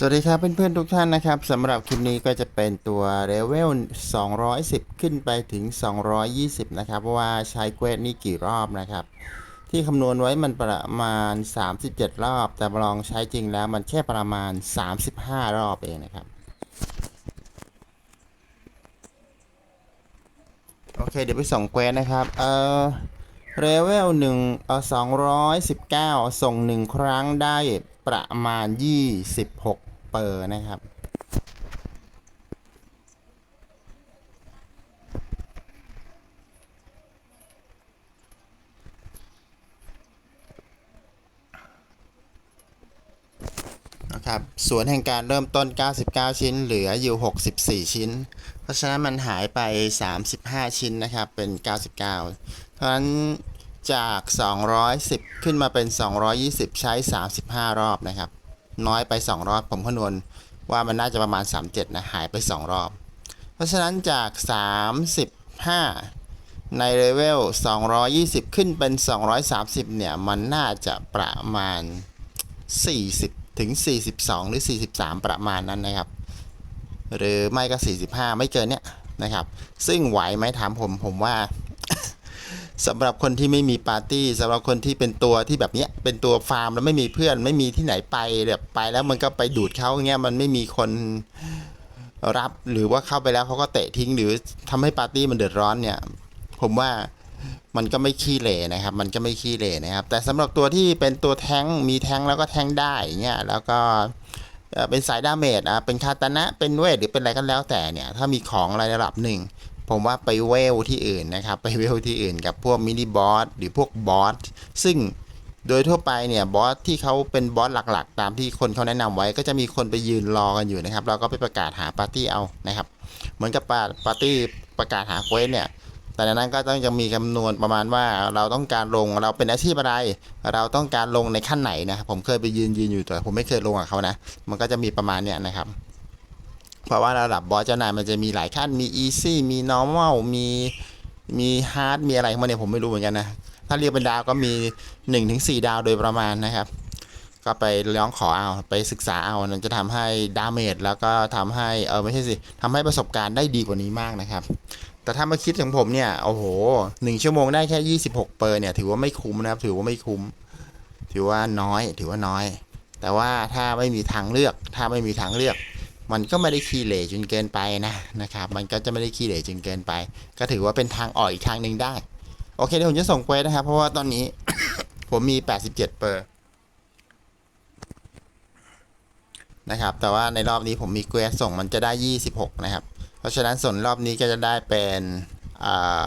สวัสดีครับเพื่อนๆทุกท่านนะครับสำหรับคลิปนี้ก็จะเป็นตัวเลเวล 210 ขึ้นไปถึง 220 นะครับว่าใช้เควสนี้กี่รอบนะครับ ที่คำนวณไว้มันประมาณ 37 รอบ แต่ลองใช้จริงแล้วมันแค่ประมาณ 35 รอบเองนะครับ โอเคเดี๋ยวไปส่งเควสนะครับ เออเลเวลหนึ่งเอ่อสองร้อยสิบเก้าส่งหนึ่งครั้งได้ประมาณยี่สิบหก เปอร์นะครับ นะครับสวนแห่งการเริ่มต้น 99 ชิ้น เหลืออยู่ 64 ชิ้น เพราะฉะนั้นมันหายไป 35 ชิ้นนะครับ เป็น 99 เพราะฉะนั้นจาก 210 ขึ้นมาเป็น 220 ใช้ 35 รอบนะครับ น้อยไป 2 รอบผมคำนวณว่ามันน่าจะประมาณ 37 นะ หายไป 2 รอบ เพราะฉะนั้นจาก 35 ในเลเวล 220 ขึ้นเป็น 230 เนี่ย มันน่าจะประมาณ 40 ถึง 42 หรือ 43 ประมาณนั้นนะครับ หรือไม่ก็ 45 ไม่เกินเนี้ยนะครับ ซึ่งไหวไหมถามผมผมว่า สำหรับคนที่ไม่มีปาร์ตี้สำหรับคนที่เป็นตัวที่แบบเนี้ยเป็นตัวฟาร์มแล้วไม่มีเพื่อน ไม่มีที่ไหนไปแบบไปแล้วมันก็ไปดูดเขาเงี้ยมันไม่มีคนรับหรือว่าเข้าไปแล้วเขาก็เตะทิ้งหรือทำให้ปาร์ตี้มันเดือดร้อนเนี่ย ผมว่ามันก็ไม่ขี้เหร่นะครับ มันก็ไม่ขี้เหร่นะครับ แต่สำหรับตัวที่เป็นตัวแท้งมีแท้งแล้วก็แท้งได้เงี้ยแล้วก็เอ่อเป็นสายดาเมจอะเป็นคาตานะเป็นเวทหรือเป็นอะไรก็แล้วแต่เนี่ย ถ้ามีของอะไรระดับหนึ่ง ผมว่าไปเวลที่อื่นนะครับ ไปเวลที่อื่นกับพวกมินิบอสหรือพวกบอสซึ่งโดยทั่วไปเนี่ยบอสที่เขาเป็นบอสหลักๆ ตามที่คนเขาแนะนำไว้ ก็จะมีคนไปยืนรอกันอยู่นะครับ เราก็ไปประกาศหาปาร์ตี้เอานะครับ เหมือนกับปาปาร์ตี้ประกาศหาเควสเนี่ยแต่ในนั้นก็ต้องจะมีคำนวณประมาณว่าเราต้องการลงเราเป็นอาชีพอะไร เราต้องการลงในขั้นไหนนะครับผมเคยไปยืนยืนอยู่แต่ผมไม่เคยลงกับเขานะ มันก็จะมีประมาณเนี้ยนะครับ เพราะว่าระดับบอสเจ้านายมันจะมีหลายขั้นมี easy มี normal มีมี hard มีอะไรของมันเนี่ยผมไม่รู้เหมือนกันนะ ถ้าเรียกเป็นดาวก็มี 1-4 ดาวโดยประมาณนะครับ ก็ไปร้องขอเอาไปศึกษาเอามันจะทำให้ดาเมจแล้วก็ทำให้เออไม่ใช่สิทำให้ประสบการณ์ได้ดีกว่านี้มากนะครับแต่ถ้ามาคิดของผมเนี่ย โอ้โหหนึ่งชั่วโมงได้แค่ 26 เปอร์เนี่ย ถือว่าไม่คุ้มนะครับ ถือว่าไม่คุ้ม ถือว่าน้อย ถือว่าน้อย แต่ว่าถ้าไม่มีทางเลือก ถ้าไม่มีทางเลือก มันก็ไม่ได้ขี้เหร่จนเกินไปนะนะครับ มันก็จะไม่ได้ขี้เหร่จนเกินไป ก็ถือว่าเป็นทางออกอีกทางหนึ่งได้ โอเคเดี๋ยวผมจะส่งเควสนะครับ เพราะว่าตอนนี้ ผมมี 87เปอร์นะครับ แต่ว่าในรอบนี้ผมมีเควสส่งมันจะได้ 26 นะครับ เพราะฉะนั้นส่วนรอบนี้ก็จะได้เป็นอ่า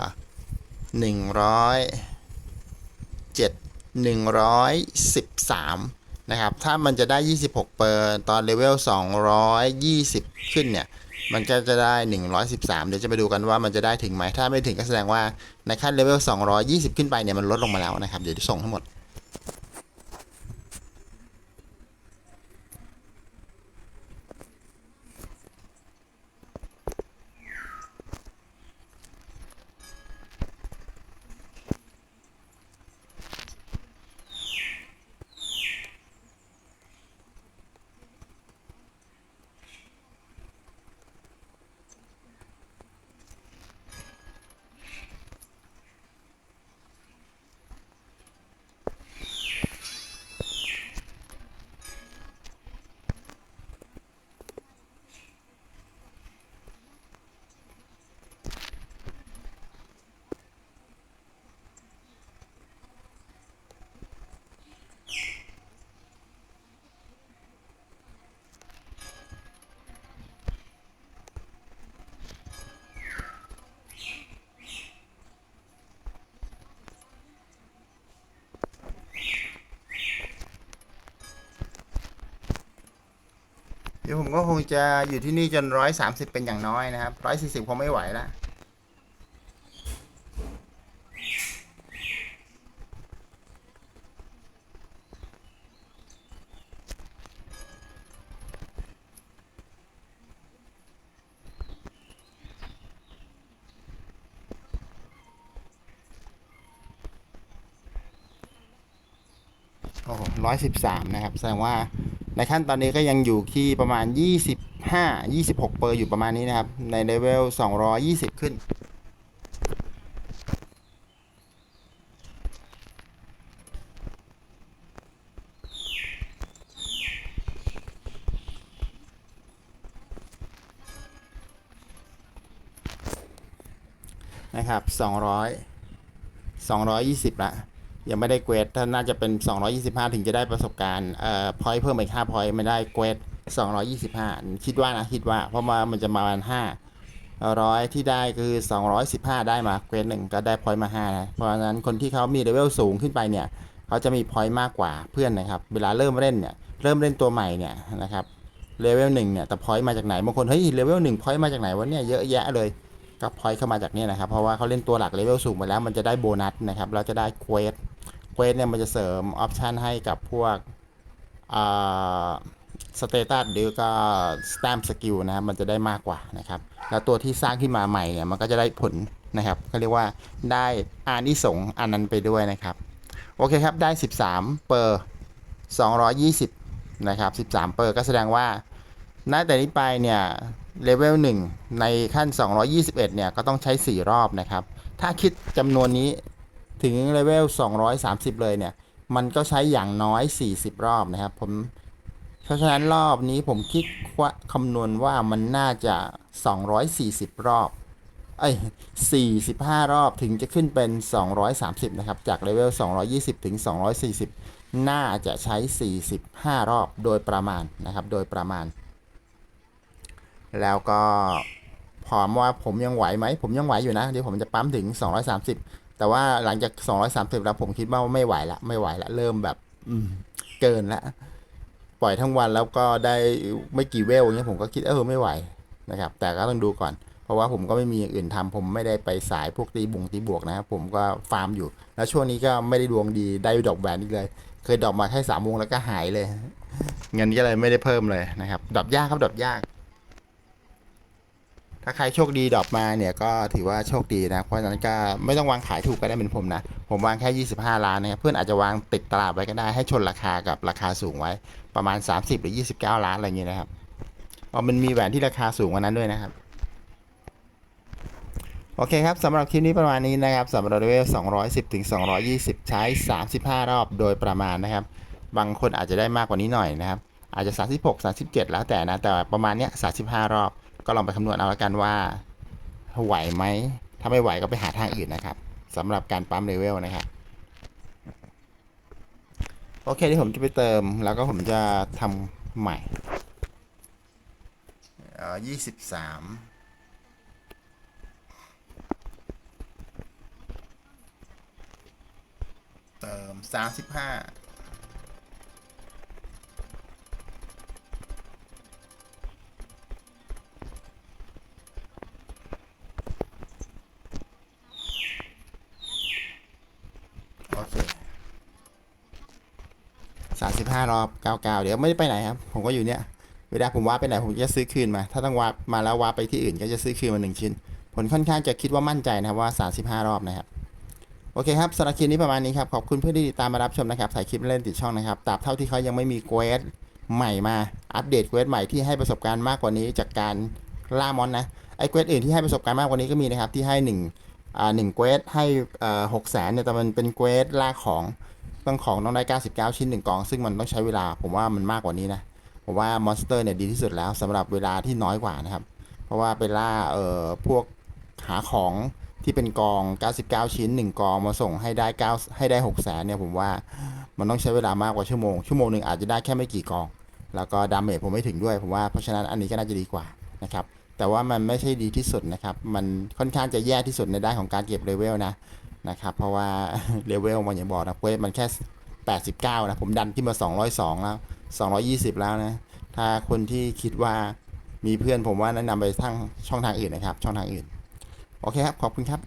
หนึ่งร้อยเจ็ดห นะครับ ถ้ามันจะได้ 26 เปอร์ตอนเลเวล 220 ขึ้นเนี่ย มันก็จะได้ 113 เดี๋ยวจะไปดูกันว่ามันจะได้ถึงไหม ถ้าไม่ถึงก็แสดงว่าในขั้นเลเวล 220 ขึ้นไปเนี่ยมันลดลงมาแล้วนะครับ เดี๋ยวจะส่งทั้งหมด เดี๋ยวผมก็คงจะอยู่ที่นี่จน130เป็นอย่างน้อยนะครับ140คงไม่ไหวละโอ้ร้อยสิบสามนะครับ แสดงว่า ในขั้นตอนนี้ก็ยังอยู่ที่ประมาณ 25 26 เปอร์อยู่ประมาณนี้นะครับ ในเลเวล 220 ขึ้น นะครับ 200 220ละ ยังไม่ได้เกรดถ้าน่าจะเป็น 225 ถึงจะได้ประสบการณ์เอ่อพอยต์เพิ่มอีก5พอยต์ไม่ได้เกรด225 คิดว่านะคิดว่า เพราะว่ามันจะมาประมาณ5ร้อยที่ได้คือ 215 ได้มาเกรดหนึ่งก็ได้พอยต์มา5นะเพราะฉะนั้นคนที่เขามีเลเวลสูงขึ้นไปเนี่ยเขาจะมีพอยต์มากกว่าเพื่อนนะครับเวลาเริ่มเล่นเนี่ยเริ่มเล่นตัวใหม่เนี่ยนะครับเลเวลหนึ่งเนี่ยแต่พอยต์มาจากไหนบางคนเฮ้ยเลเวลหนึ่งพอยต์มาจากไหนวะเนี่ยเยอะแยะเลยก็พอยต์เข้ามาจากเนี่ยนะครับเพราะว่าเขาเล่นตัวหลักเลเวลสูงไปแล้วมันจะได้โบนัสนะครับเราจะได้เควส เควสเนี่ยมันจะเสริมออปชันให้กับพวกสเตตัสหรือก็สแตมสกิลนะครับมันจะได้มากกว่านะครับ แล้วตัวที่สร้างขึ้นมาใหม่เนี่ยมันก็จะได้ผลนะครับเขาเรียกว่าได้อานิสงอันนั้นไปด้วยนะครับ โอเคครับได้ 13 เปอร์ 220 นะครับ 13 เปอร์ก็แสดงว่าณแต่นี้ไปเนี่ยเลเวล1ในขั้น 221 เนี่ยก็ต้องใช้ 4 รอบนะครับ ถ้าคิดจำนวนนี้ ถึงเลเวล 230 เลยเนี่ย มันก็ใช้อย่างน้อย 40 รอบนะครับผมเพราะฉะนั้นรอบนี้ผมคิดว่าคำนวณว่ามันน่าจะ 240 รอบเอ้45 รอบถึงจะขึ้นเป็น 230 นะครับ จากเลเวล 220 ถึง 240 น่าจะใช้ 45 รอบโดยประมาณนะครับ โดยประมาณ แล้วก็พอมว่าผมยังไหวไหม ผมยังไหวอยู่นะ เดี๋ยวผมจะปั๊มถึง 230 แต่ว่าหลังจาก230แล้วผมคิดว่าไม่ไหวละไม่ไหวละเริ่มแบบอืมเกินละปล่อยทั้งวันแล้วก็ได้ไม่กี่เวลอย่างเงี้ยผมก็คิดเออไม่ไหวนะครับ แต่ก็ต้องดูก่อน เพราะว่าผมก็ไม่มีอย่างอื่นทำผมไม่ได้ไปสายพวกตีบุงตีบวกนะครับผมก็ฟาร์มอยู่ แล้วช่วงนี้ก็ไม่ได้ดวงดีได้ดอกแบนอีกเลย เคยดอกมาแค่สามวงแล้วก็หายเลยเงินก็เลยไม่ได้เพิ่มเลยนะครับดอกยากครับดอกยาก ถ้าใครโชคดีดรอปมาเนี่ยก็ถือว่าโชคดีนะ เพราะฉะนั้นก็ไม่ต้องวางขายถูกก็ได้เป็นผมนะ ผมวางแค่ 25 ล้านนะครับเพื่อนอาจจะวางติดตลาดไว้ก็ได้ให้ชนราคากับราคาสูงไว้ ประมาณ 30 หรือ 29 ล้านอะไรอย่างเงี้ยนะครับเพราะมันมีแหวนที่ราคาสูงกว่านั้นด้วยนะครับ โอเคครับสำหรับคลิปนี้ประมาณนี้นะครับสำหรับเลเวล210ถึง220 ใช้ 35 รอบโดยประมาณนะครับ บางคนอาจจะได้มากกว่านี้หน่อยนะครับอาจจะ 36 37 แล้วแต่นะ แต่ประมาณเนี้ย35 รอบ ก็ลองไปคำนวณเอาละกันว่าไหวไหม ถ้าไม่ไหวก็ไปหาทางอื่นนะครับสำหรับการปั๊มเลเวลนะครับโอเคที่ผมจะไปเติมแล้วก็ผมจะทำใหม่เออยี่สิบสามเติมสามสิบห้า สามสิบห้ารอบเก้าเก้าเดี๋ยวไม่ได้ไปไหนครับ ผมก็อยู่เนี่ย เวลาผมวาร์ปไปไหนผมจะซื้อคืนมา ถ้าต้องวาร์ปมาแล้ววาร์ปไปที่อื่นก็จะซื้อคืนมาหนึ่งชิ้น ผลค่อนข้างจะคิดว่ามั่นใจนะครับว่า35รอบนะครับ โอเคครับสำหรับคลิปนี้ประมาณนี้ครับ ขอบคุณเพื่อนที่ติดตามมารับชมนะครับถ่ายคลิปเล่นติดช่องนะครับตราบเท่าที่เขายังไม่มีเควสใหม่มา อัปเดตเควสใหม่ที่ให้ประสบการณ์มากกว่านี้จากการล่ามอนนะ ไอ้เควสอื่นที่ให้ประสบการณ์มากกว่านี้ก็มีนะครับที่ให้หนึ่งอ่าหนึ่งเควสให้อ่อหกแสนเนี่ยแต่มันเป็นเควสล่าของ ต้องของต้องได้ 99 ชิ้นหนึ่งกอง ซึ่งมันต้องใช้เวลา ผมว่ามันมากกว่านี้นะ ผมว่ามอนสเตอร์เนี่ยดีที่สุดแล้วสำหรับเวลาที่น้อยกว่านะครับ เพราะว่าไปล่าเอ่อพวกหาของที่เป็นกอง 99 ชิ้น 1 กองมาส่งให้ได้ 9 ให้ได้6แสนเนี่ยผมว่ามันต้องใช้เวลามากกว่าชั่วโมง ชั่วโมงหนึ่งอาจจะได้แค่ไม่กี่กอง แล้วก็ดาเมจผมไม่ถึงด้วย ผมว่าเพราะฉะนั้นอันนี้ก็น่าจะดีกว่านะครับ แต่ว่ามันไม่ใช่ดีที่สุดนะครับ มันค่อนข้างจะแย่ที่สุดในด้านของการเก็บเลเวลนะ นะครับ เพราะว่าเลเวลมันอย่างบอกนะเวสมันแค่ 89 นะ ผมดันขึ้นมา 202 แล้ว 220 แล้วนะ ถ้าคนที่คิดว่ามีเพื่อนผมว่าแนะนำไปทางช่องทางอื่นนะครับ ช่องทางอื่น โอเคครับ ขอบคุณครับ